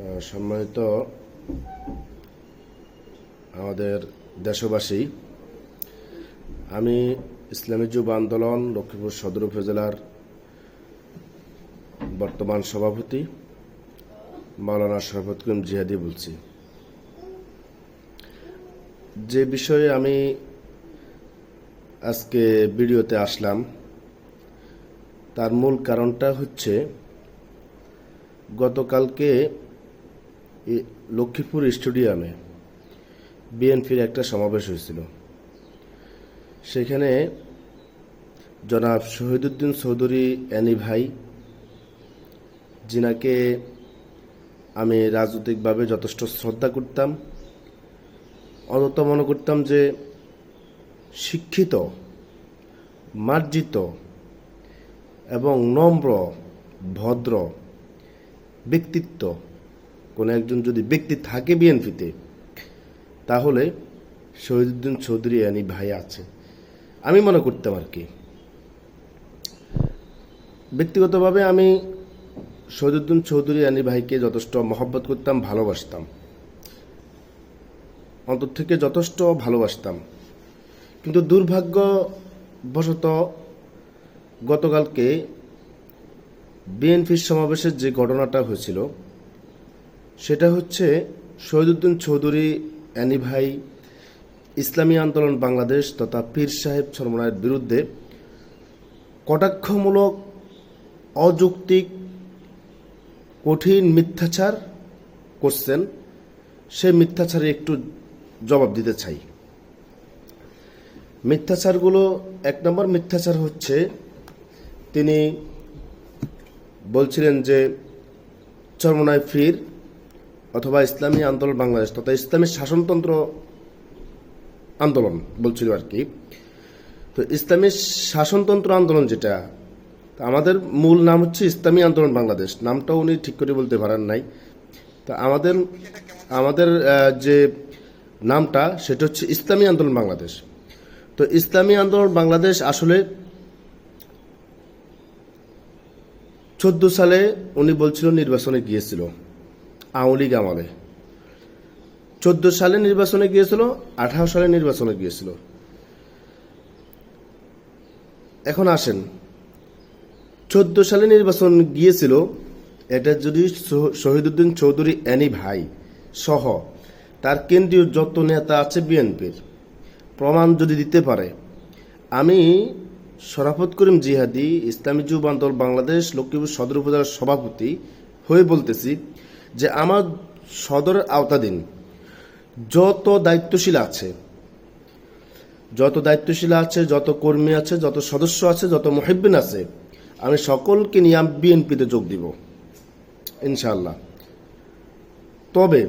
সম্মানিত আমাদের দেশবাসী, আমি ইসলামী যুব আন্দোলন লক্ষ্মীপুর সদর উপজেলার বর্তমান সভাপতি মাওলানা শরফত করিম জিহাদি বলছি। যে বিষয়ে আমি আজকে ভিডিওতে আসলাম, তার মূল কারণটা হচ্ছে গতকালকে লক্ষ্মীপুর স্টেডিয়ামে বিএনপির একটা সমাবেশ হয়েছিল। সেখানে জনাব শহীদুদ্দিন চৌধুরী, অ্যানি ভাই, যিনাকে আমি রাজনৈতিকভাবে যথেষ্ট শ্রদ্ধা করতাম অন্তত মনে করতাম যে শিক্ষিত, মার্জিত এবং নম্র, ভদ্র ব্যক্তিত্ব। কোনো একজন যদি ব্যক্তি থাকে বিএনপিতে, তাহলে শহীদুদ্দিন চৌধুরী আনি ভাই আছে। আমি মনে করতাম আর কি। ব্যক্তিগতভাবে আমি শহীদুদ্দিন চৌধুরী আনি ভাইকে যথেষ্ট মহব্বত করতাম, ভালোবাসতাম। অন্তর থেকে যথেষ্ট ভালোবাসতাম। কিন্তু দুর্ভাগ্যবশত গতকালকে বিএনপির সমাবেশের যে ঘটনাটা হয়েছিল সেটা হচ্ছে শহীদুদ্দিন চৌধুরী, অ্যানি ভাই, ইসলামী আন্দোলন বাংলাদেশ তথা পীর সাহেব সরমনায়ের বিরুদ্ধে কটাক্ষমূলক, অযৌক্তিক, কঠিন মিথ্যাচার করছেন। সে মিথ্যাচারে একটু জবাব দিতে চাই। মিথ্যাচারগুলো, এক নম্বর মিথ্যাচার হচ্ছে তিনি বলছিলেন যে চরমনায় ফির অথবা ইসলামী আন্দোলন বাংলাদেশ তথা ইসলামী শাসনতন্ত্র আন্দোলন বলছিল আর কি। তো ইসলামী শাসনতন্ত্র আন্দোলন যেটা আমাদের মূল নাম হচ্ছে ইসলামী আন্দোলন বাংলাদেশ। নামটাও উনি ঠিক করে বলতে পারেন নাই। তা আমাদের আমাদের যে নামটা, সেটা হচ্ছে ইসলামী আন্দোলন বাংলাদেশ। তো ইসলামী আন্দোলন বাংলাদেশ আসলে চোদ্দ সালে উনি বলছিল নির্বাচনে গিয়েছিল। আওয়ামী লীগ আমলে চোদ্দ সালে নির্বাচনে গিয়েছিল, আঠারো সালে নির্বাচনে গিয়েছিল। এখন আসেন। চোদ্দ সালে নির্বাচন গিয়েছিল, এটা যদি শহ- শহীদুদ্দিন চৌধুরী অ্যানি ভাই সহ তার কেন্দ্রীয় যত নেতা আছে বিএনপির, প্রমাণ যদি দিতে পারে, আমি শরাফত করিম জিহাদি, ইসলামী যুব আন্দোলন, বাংলাদেশ লক্ষ্মীপুর সদর উপজেলার সভাপতি হয়ে বলতেছি যে আমার সদরের আওতাধীন যত দায়িত্বশীল আছে, যত দায়িত্বশীল আছে, যত কর্মী আছে, যত সদস্য আছে, যত মহিবিন আছে, আমি সকলকে নিয়ে বিএনপিতে যোগ দিব ইনশাল্লাহ তবে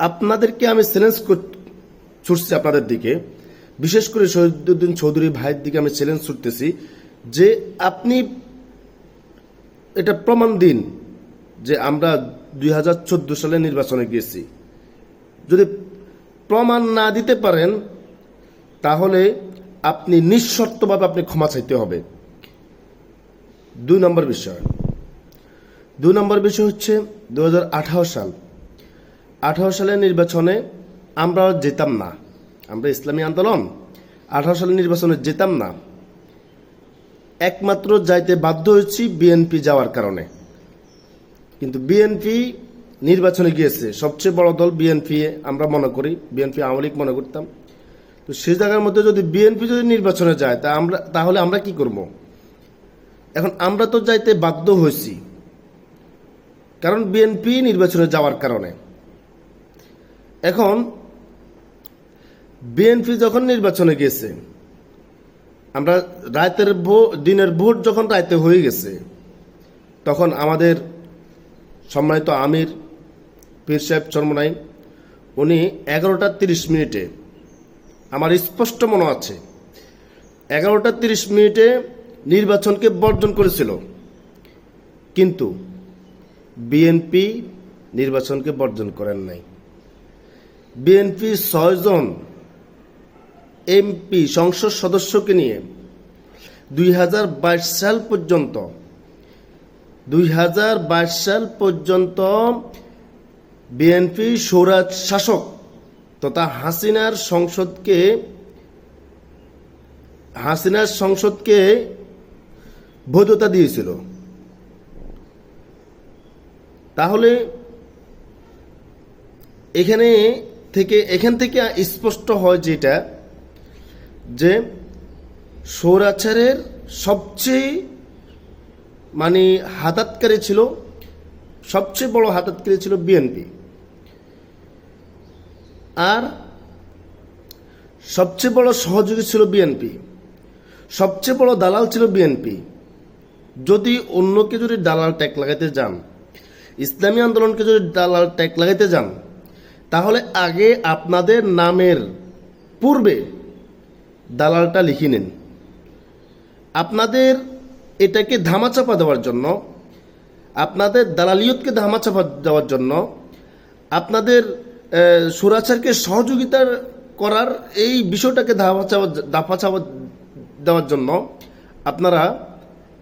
আপনাদেরকে আমি চ্যালেঞ্জ ছুটছি আপনাদের দিকে। বিশেষ করে শহীদুদ্দিন চৌধুরী ভাইয়ের দিকে আমি চ্যালেঞ্জ ছুটতেছি যে আপনি এটা প্রমাণ দিন যে আমরা দুই হাজার চোদ্দ সালে নির্বাচনে গিয়েছি। যদি প্রমাণ না দিতে পারেন, তাহলে আপনি নিঃশর্তভাবে আপনি ক্ষমা চাইতে হবে। দুই নম্বর বিষয়। দুই নম্বর বিষয় হচ্ছে দু হাজার আঠারো সাল। আঠারো সালের নির্বাচনে আমরা যেতাম না। আমরা ইসলামী আন্দোলন। আঠারো সালের নির্বাচনে যেতাম না। একমাত্র যাইতে বাধ্য হয়েছি বিএনপি যাওয়ার কারণে। কিন্তু বিএনপি নির্বাচনে গিয়েছে। সবচেয়ে বড় দল বিএনপি আমরা মনে করি। বিএনপি আওয়ামী লীগ মনে করতাম। তো সেই জায়গার মধ্যে যদি বিএনপি যদি নির্বাচনে যায়, তা আমরা, তাহলে আমরা কি করব? এখন আমরা তো যাইতে বাধ্য হয়েছি কারণ বিএনপি নির্বাচনে যাওয়ার কারণে। এখন বিএনপি যখন নির্বাচনে গেছে, আমরা রাতের ভো- দিনের ভোট যখন রাতে হয়ে গেছে, তখন আমাদের সম্মানিত আমির পীর সাহেব চরমনাই উনি এগারোটা তিরিশ মিনিটে, আমার স্পষ্ট মনে আছে, এগারোটা তিরিশ মিনিটে নির্বাচনকে বর্জন করেছিল। কিন্তু বিএনপি নির্বাচনকে বর্জন করেন নাই। বিএনপি ছয়জন এমপি সংসদ সদস্যকে নিয়ে দুই হাজার বাইশ সাল পর্যন্ত দুই হাজার বাইশ সাল পর্যন্ত বিএনপি সৌরাজ শাসক তথা হাসিনার সংসদকে হাসিনার সংসদকে বৈধতা দিয়েছিল। তাহলে এখানে থেকে, এখান থেকে স্পষ্ট হয় যেটা, যে সৌরাচারের সবচেয়ে মানে হাতাতকারী ছিল, সবচেয়ে বড় হাতাতকারী ছিল বিএনপি আর সবচেয়ে বড় সহযোগী ছিল বিএনপি সবচেয়ে বড় দালাল ছিল বিএনপি যদি অন্যকে যদি দালাল ট্যাগ লাগাইতে যান, ইসলামী আন্দোলনকে যদি দালাল ট্যাগ লাগাইতে যান, তাহলে আগে আপনাদের নামের পূর্বে দালালটা লিখে নিন। আপনাদের এটাকে ধামাচাপা দেওয়ার জন্য, আপনাদের দালালিয়তকে ধামাচাপা দেওয়ার জন্য, আপনাদের সুরাচারকে সহযোগিতার করার এই বিষয়টাকে ধামাচাপা দাফাচাপা দেওয়ার জন্য আপনারা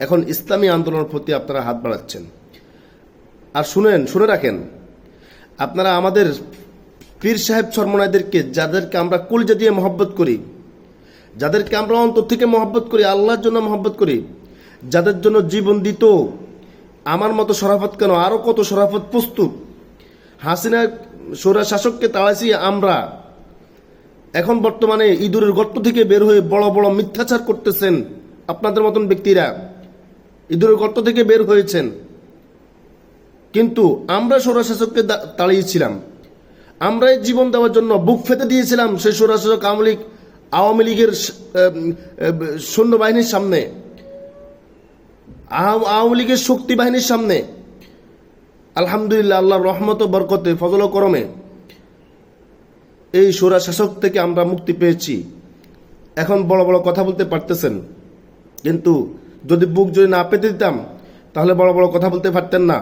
এখন ইসলামী আন্দোলনের প্রতি আপনারা হাত বাড়াচ্ছেন। আর শুনেন, শুনে রাখেন, আপনারা আমাদের পীর সাহেব সরমনাইদেরকে যাদেরকে আমরা কলিজা দিয়ে মহব্বত করি, যাদেরকে আমরা অন্তর থেকে মহব্বত করি, আল্লাহর জন্য মহব্বত করি যাদের জন্য জীবন দিত, আমার মতো সরাফত কেন? আরও কত সরাফত প্রস্তুত? হাসিনা সৌরা শাসককে তাড়াইছি আমরা। এখন বর্তমানে ইঁদুরের গর্ত থেকে বের হয়ে বড় বড় মিথ্যাচার করতেছেন আপনাদের মতন ব্যক্তিরা। ইঁদুরের গর্ত থেকে বের হয়েছেন। কিন্তু আমরা সৌরাশাসককে দা- তাড়িয়েছিলাম। আমরাই জীবন দেওয়ার জন্য বুক ফেতে দিয়েছিলাম সেই আওয়ামী লীগ, আওয়ামী লীগের সৈন্যবাহিনীর সামনে। আওয়ামী লীগের শক্তি বাহিনীর সামনে, আলহামদুলিল্লাহ, আল্লাহর রহমত বরকতে, ফজল করমে, এই সোরা শাসক থেকে আমরা মুক্তি পেয়েছি। এখন বড় বড় কথা বলতে পারতেছেন। কিন্তু যদি বুক যদি না পেতে দিতাম, তাহলে বড় বড় কথা বলতে পারতেন না।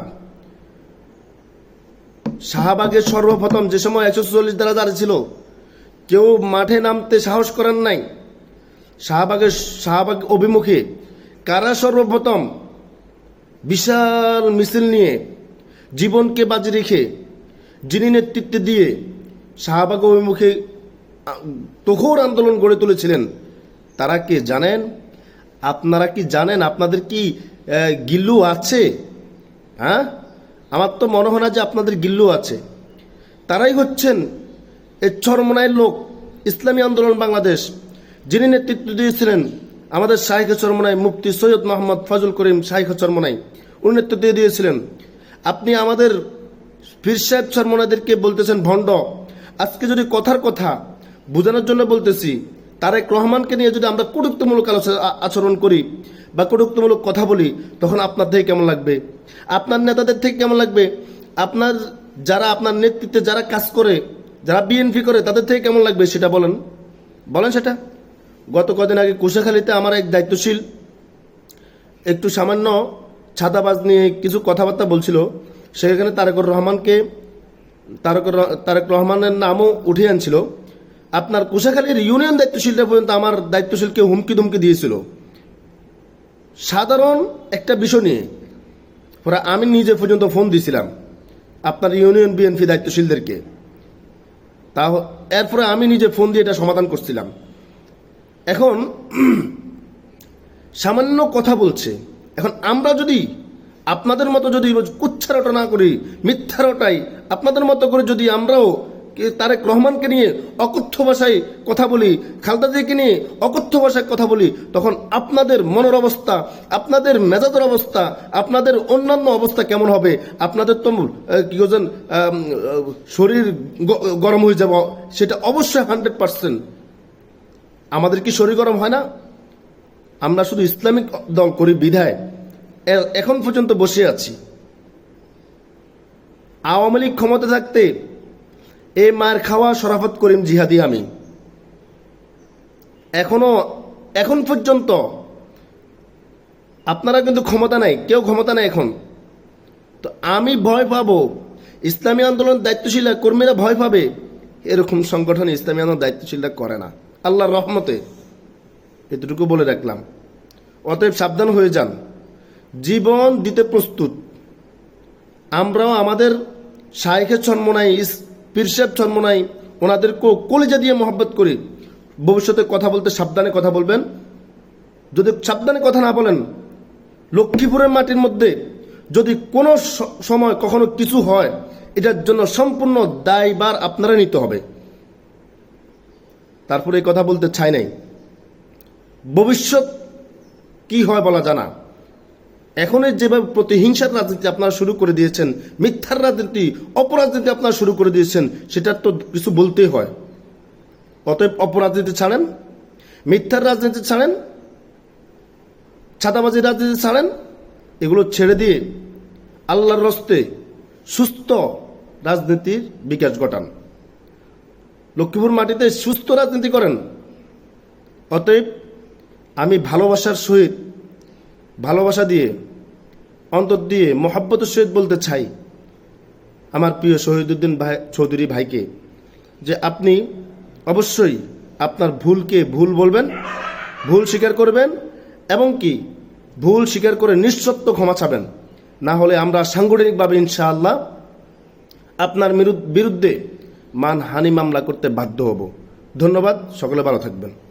শাহবাগের সর্বপ্রথম যে সময় একশো চল্লিশ দ্বারা দাঁড়িয়ে ছিল, কেউ মাঠে নামতে সাহস করেন নাই। শাহবাগের শাহবাগ অভিমুখে কারা সর্বপ্রথম? বিশাল মিছিল নিয়ে জীবনকে বাজি রেখে যিনি নেতৃত্বে দিয়ে শাহবাগ অভিমুখে তুখোর আন্দোলন গড়ে তুলেছিলেন, তারা কে জানেন? আপনারা কি জানেন? আপনাদের কি গিল্লু আছে? হ্যাঁ? আমার তো মনে হয় না যে আপনাদের গিল্লু আছে। তারাই হচ্ছেন এই চরমনায়ের লোক, ইসলামী আন্দোলন বাংলাদেশ, যিনি নেতৃত্ব দিয়েছিলেন আমাদের শাহিখ চরমনাই মুফতি সৈয়দ মোহাম্মদ ফজল করিম শাহিখ চরমনাই, উনি নেতৃত্ব দিয়ে দিয়েছিলেন। আপনি আমাদের পীর সাহেব চরমনাইদেরকে বলতেছেন, ভণ্ড, আজকে যদি কথার কথা বোঝানোর জন্য বলতেছি, তারেক রহমানকে নিয়ে যদি আমরা কটুক্তমূলক আচরণ করি বা কটুক্তমূলক কথা বলি, তখন আপনার থেকে কেমন লাগবে? আপনার নেতাদের থেকে কেমন লাগবে? আপনার যারা আপনার নেতৃত্বে যারা কাজ করে, যারা বিএনপি করে, তাদের থেকে কেমন লাগবে সেটা বলেন। বলেন সেটা। গত কদিন আগে কুশাখালীতে আমার এক দায়িত্বশীল একটু সামান্য ছাতাবাজ নিয়ে কিছু কথাবার্তা বলছিল, সেখানে তারেকুর রহমানকে তারক র- তারেক রহমানের নামও উঠে আনছিল। আপনার কুশাখালীর ইউনিয়ন দায়িত্বশীলটা পর্যন্ত আমার দায়িত্বশীলকে হুমকি দুমকি দিয়েছিল। সাধারণ একটা বিষয় নিয়ে, পরে আমি নিজে পর্যন্ত ফোন দিয়েছিলাম আপনার ইউনিয়ন বিএনপি দায়িত্বশীলদেরকে। তা এরপরে আমি নিজে ফোন দিয়ে এটা সমাধান করছিলাম। এখন সামান্য কথা বলছে। এখন আমরা যদি আপনাদের মতো যদি কুচ্ছারটা না করি, মিথ্যারটাই, আপনাদের মতো করে যদি আমরাও তারেক রহমানকে নিয়ে অকথ্য ভাষায় কথা বলি খালদাদিকে নিয়ে অকথ্য ভাষায় কথা বলি, তখন আপনাদের মনের অবস্থা, আপনাদের মেজাজের অবস্থা, আপনাদের অন্যান্য অবস্থা কেমন হবে? আপনাদের তো কি বলছেন শরীর গরম হয়ে যাব, সেটা অবশ্যই হান্ড্রেড পার্সেন্ট আমাদের কি শরীর গরম হয় না? আমরা শুধু ইসলামিক দল করি, বিধায়। এখন পর্যন্ত বসে আছি। আওয়ামী লীগ ক্ষমতা থাকতে এ মার খাওয়া শরাফত করিম জিহাদি আমি। এখনও এখন পর্যন্ত আপনারা কিন্তু ক্ষমতা নাই, কেউ ক্ষমতা নাই এখন। তো আমি ভয় পাবো, ইসলামী আন্দোলন দায়িত্বশীল কর্মীরা ভয় পাবে, এরকম সংগঠন ইসলামী আন্দোলন দায়িত্বশীলরা করে না। আল্লাহর রহমতে। এতটুকু বলে রাখলাম। অতএব সাবধান হয়ে যান। জীবন দিতে প্রস্তুত। আমরাও আমাদের শায়েখের জন্ম নাই পীরসাহেব জন্ম নাই, ওনাদেরকেও কলিজা দিয়ে মহব্বত করি। ভবিষ্যতে কথা বলতে সাবধানে কথা বলবেন। যদি সাবধানে কথা না বলেন, লক্ষ্মীপুরের মাটির মধ্যে যদি কোনো সময় কখনো কিছু হয়, এটার জন্য সম্পূর্ণ দায়বার আপনারা নিতে হবে। তারপরে এই কথা বলতে চাই নাই। ভবিষ্যৎ কি হয় বলা জানা। এখন এই যেভাবে প্রতিহিংসার রাজনীতি আপনারা শুরু করে দিয়েছেন, মিথ্যার রাজনীতি, অপরাজনীতি আপনারা শুরু করে দিয়েছেন, সেটার তো কিছু বলতেই হয়। অতএব অপরাজনীতি ছাড়েন, মিথ্যার রাজনীতি ছাড়েন ছাতাবাজি রাজনীতি ছাড়েন, এগুলো ছেড়ে দিয়ে আল্লাহর রস্তে সুস্থ রাজনীতির বিকাশ ঘটান। লক্ষ্মীপুর মাটিতে সুস্থ রাজনীতি করেন। অতএব আমি ভালোবাসার সহিত, ভালোবাসা দিয়ে, অন্তর দিয়ে, মোহাব্বতের সহিত বলতে চাই আমার প্রিয় শহীদুদ্দিন ভাই, চৌধুরী ভাইকে, যে আপনি অবশ্যই আপনার ভুলকে ভুল বলবেন, ভুল স্বীকার করবেন এবং কি ভুল স্বীকার করে নিঃশব্দ ক্ষমা চাবেন। না হলে আমরা সাংগঠনিকভাবে ইনশাআল্লাহ আপনার বিরুদ্ধে মানহানি মামলা করতে বাধ্য হব। ধন্যবাদ সকলে ভালো থাকবেন।